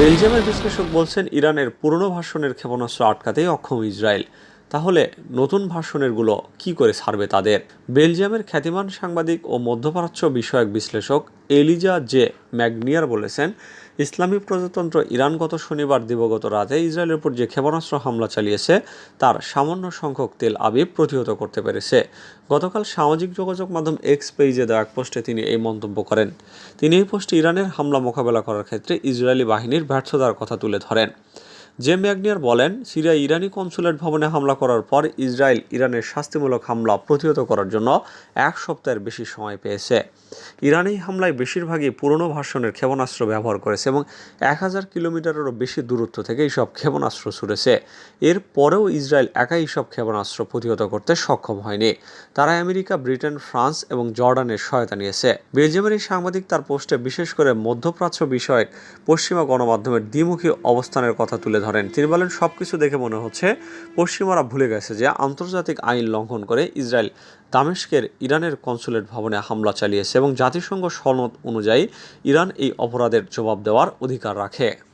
বেলজিয়ামের বিশ্লেষক বলছেন, ইরানের পুরনো ভাষণের ক্ষেপণাস্ত্র আটকাতেই অক্ষম ইসরায়েল। তাহলে নতুন ভাষণেরগুলো কি করে ছাড়বে তাদের? বেলজিয়ামের খ্যাতিমান সাংবাদিক ও মধ্যপ্রাচ্য বিষয়ক বিশ্লেষক এলিজা জে ম্যাগনিয়ার বলেছেন ইসলামী প্রজাতন্ত্র ইরান গত শনিবার দিবগত রাতে ইসরায়েলের উপর যে ক্ষেপণাস্ত্র হামলা চালিয়েছে, তার সামান্য সংখ্যক তেল আবিব প্রতিহত করতে পেরেছে। গতকাল সামাজিক যোগাযোগ মাধ্যম এক্স পেজে দেওয়া এক পোস্টে তিনি এই মন্তব্য করেন। তিনি এই পোস্টে ইরানের হামলা মোকাবেলা করার ক্ষেত্রে ইসরায়েলি বাহিনীর ব্যর্থতার কথা তুলে ধরেন। জে ম্যাগনিয়ার বলেন সিরিয়া ইরানি কনসুলেট ভবনে হামলা করার পর ইসরায়েল ইরানের শাস্তিমূলক হামলা প্রতিহত করার জন্য এক সপ্তাহের বেশি সময় পেয়েছে। ইরান হামলায় বেশিরভাগই পুরনো ভার্সনের ক্ষেপণাস্ত্র ব্যবহার করেছে এবং এক হাজার কিলোমিটারেরও বেশি দূরত্ব থেকে এইসব ক্ষেপণাস্ত্র ছুড়েছে। এর পরেও ইসরায়েল একাই এইসব ক্ষেপণাস্ত্র প্রতিহত করতে সক্ষম হয়নি। তারা আমেরিকা, ব্রিটেন, ফ্রান্স এবং জর্ডানের সহায়তা নিয়েছে। বেলজিয়ামের এই সাংবাদিক তার পোস্টে বিশেষ করে মধ্যপ্রাচ্য বিষয়ক পশ্চিমা গণমাধ্যমের দ্বিমুখী অবস্থানের কথা তুলে ধরেন, তিনি বলেন সব কিছু দেখে মনে হচ্ছে পশ্চিমারা ভুলে গেছে যে আন্তর্জাতিক আইন লঙ্ঘন করে ইসরায়েল দামেস্কের ইরানের কনসুলেট ভবনে হামলা চালিয়েছে এবং জাতিসংঘ সনদ অনুযায়ী ইরান এই অপরাধের জবাব দেওয়ার অধিকার রাখে।